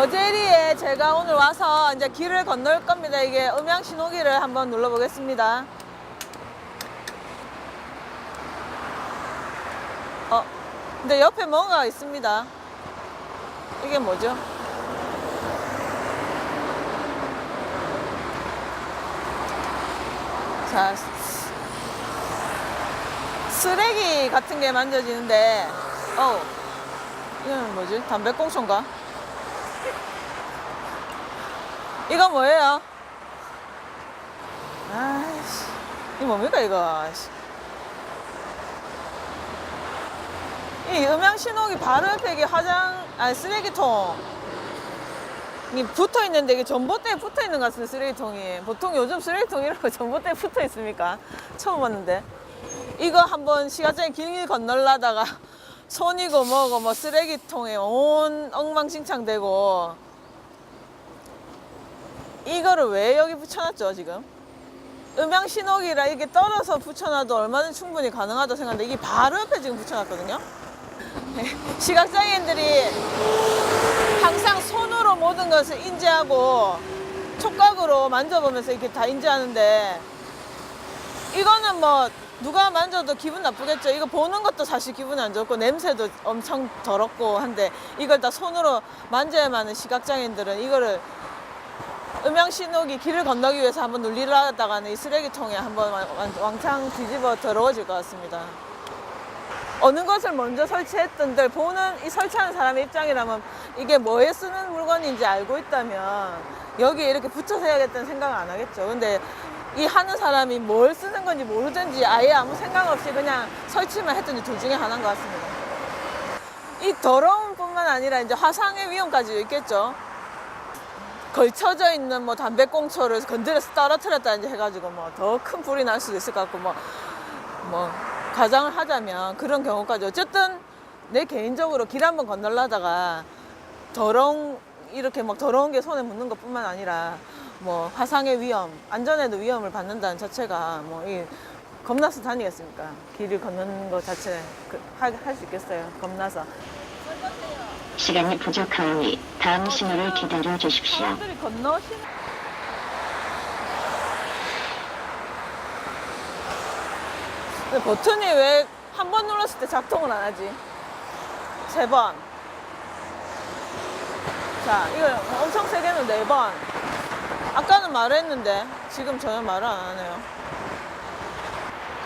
거제리에 제가 오늘 와서 이제 길을 건널 겁니다. 이게 음향 신호기를 한번 눌러보겠습니다. 어, 근데 옆에 뭔가 있습니다. 이게 뭐죠? 자, 스- 쓰레기 같은 게 만져지는데, 어, 이건 뭐지? 담배꽁초인가? 이거 뭐예요? 아이씨, 이 뭡니까 이거? 씨. 이 음향 신호기 바로 옆에 이게 화장, 아니 쓰레기통. 이 붙어 있는데 이게 전봇대에 붙어 있는 것 같은데 쓰레기통이. 보통 요즘 쓰레기통 이런 거 전봇대에 붙어 있습니까? 처음 봤는데. 이거 한번 시가장에 길 건널라다가 손이고 뭐고 뭐 쓰레기통에 온 엉망진창 되고 이거를 왜 여기 붙여놨죠 지금? 음향 신호기라 이게 떨어서 붙여놔도 얼마든지 충분히 가능하다 생각하는데 이게 바로 옆에 지금 붙여놨거든요. 시각장애인들이 항상 손으로 모든 것을 인지하고 촉각으로 만져보면서 이렇게 다 인지하는데 이거는 뭐 누가 만져도 기분 나쁘겠죠. 이거 보는 것도 사실 기분이 안 좋고 냄새도 엄청 더럽고 한데 이걸 다 손으로 만져야만 하는 시각장애인들은 이거를 음향 신호기 길을 건너기 위해서 한번 눌리려다가는 이 쓰레기통에 한번 왕창 뒤집어 더러워질 것 같습니다. 어느 것을 먼저 설치했던들 보는 이 설치하는 사람의 입장이라면 이게 뭐에 쓰는 물건인지 알고 있다면 여기에 이렇게 붙여서 해야겠다는 생각을 안 하겠죠. 근데 이 하는 사람이 뭘 쓰는 건지 모르든지 아예 아무 생각 없이 그냥 설치만 했든지 둘 중에 하나인 것 같습니다. 이 더러움 뿐만 아니라 이제 화상의 위험까지 있겠죠. 걸쳐져 있는 뭐 담배꽁초를 건드려서 떨어뜨렸다든지 해가지고 뭐 더 큰 불이 날 수도 있을 것 같고 뭐, 뭐 가장을 하자면 그런 경우까지 어쨌든 내 개인적으로 길 한번 건널라다가 더러운 이렇게 막 더러운 게 손에 묻는 것뿐만 아니라 뭐 화상의 위험, 안전에도 위험을 받는다는 자체가 뭐 이 겁나서 다니겠습니까? 길을 걷는 것 자체 그, 할수 있겠어요? 겁나서. 시간이 부족하오니 다음 신호를 기다려 주십시오. 사람들이 건너시는 근데 버튼이 왜 한 번 눌렀을 때 작동을 안 하지? 세 번. 자, 이거 엄청 세게는 네 번. 아까는 말했는데 지금 전혀 말을 안 하네요.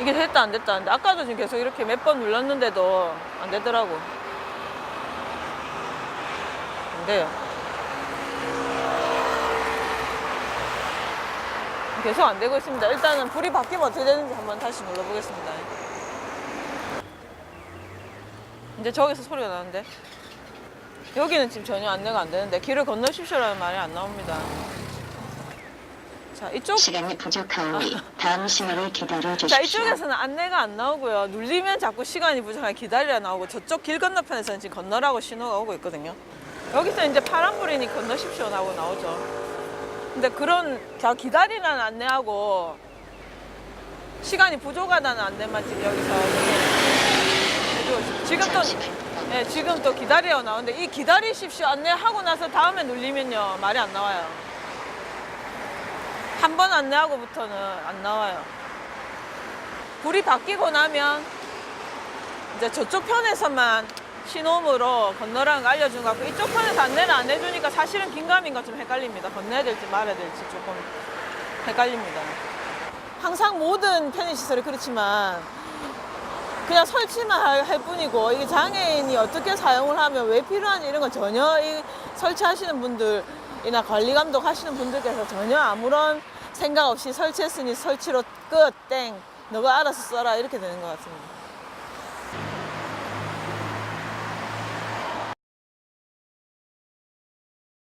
이게 됐다 안 됐다 하는데 아까도 지금 계속 이렇게 몇 번 눌렀는데도 안 되더라고. 안 돼요. 계속 안 되고 있습니다. 일단은 불이 바뀌면 어떻게 되는지 한번 다시 눌러보겠습니다. 이제 저기서 소리가 나는데 여기는 지금 전혀 안내가 안 되는데 길을 건너십시오라는 말이 안 나옵니다. 자 이쪽 시간이 부족하오니 다음 신호를 기다려 자 주십시오. 이쪽에서는 안내가 안 나오고요. 눌리면 자꾸 시간이 부족하게 기다리라 나오고 저쪽 길 건너편에서는 지금 건너라고 신호가 오고 있거든요. 여기서 이제 파란불이니 건너십시오 하고 나오죠. 근데 그런 자 기다리라는 안내하고 시간이 부족하다는 안내만 지금 여기서. 지금 또 네, 지금 또 기다려 나오는데 이 기다리십시오 안내하고 나서 다음에 눌리면요 말이 안 나와요. 한 번 안내하고부터는 안 나와요. 불이 바뀌고 나면 이제 저쪽 편에서만 신호음으로 건너라는 거 알려준 것 같고 이쪽 편에서 안내를 안 해주니까 사실은 긴가민가 좀 헷갈립니다. 건너야 될지 말아야 될지 조금 헷갈립니다. 항상 모든 편의시설이 그렇지만 그냥 설치만 할, 할 뿐이고 이게 장애인이 어떻게 사용을 하면 왜 필요한지 이런 건 전혀 이 설치하시는 분들이나 관리 감독 하시는 분들께서 전혀 아무런 생각 없이 설치했으니 설치로 끝 땡 너가 알아서 써라 이렇게 되는 것 같습니다.